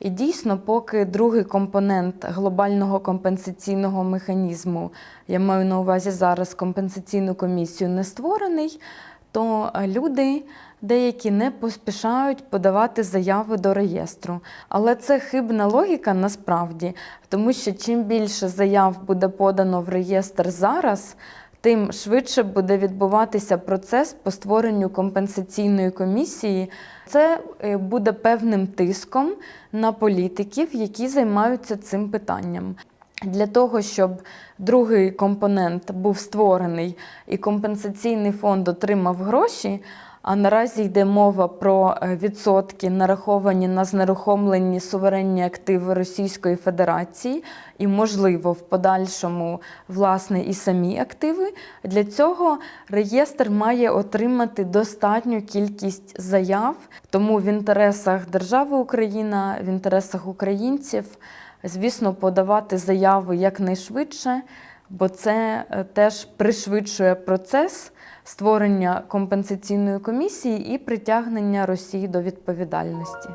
І дійсно, поки другий компонент глобального компенсаційного механізму, я маю на увазі зараз компенсаційну комісію, не створений, то е, люди деякі не поспішають подавати заяви до реєстру. Але це хибна логіка насправді, тому що чим більше заяв буде подано в реєстр зараз, тим швидше буде відбуватися процес по створенню компенсаційної комісії. Це е, буде певним тиском на політиків, які займаються цим питанням. Для того, щоб другий компонент був створений і компенсаційний фонд отримав гроші, а наразі йде мова про е, відсотки, нараховані на знерухомлені суверенні активи Російської Федерації, і, можливо, в подальшому власне і самі активи. Для цього реєстр має отримати достатню кількість заяв, тому в інтересах держави Україна, в інтересах українців, звісно, подавати заяви якнайшвидше, бо це е, теж пришвидшує процес створення компенсаційної комісії і притягнення Росії до відповідальності.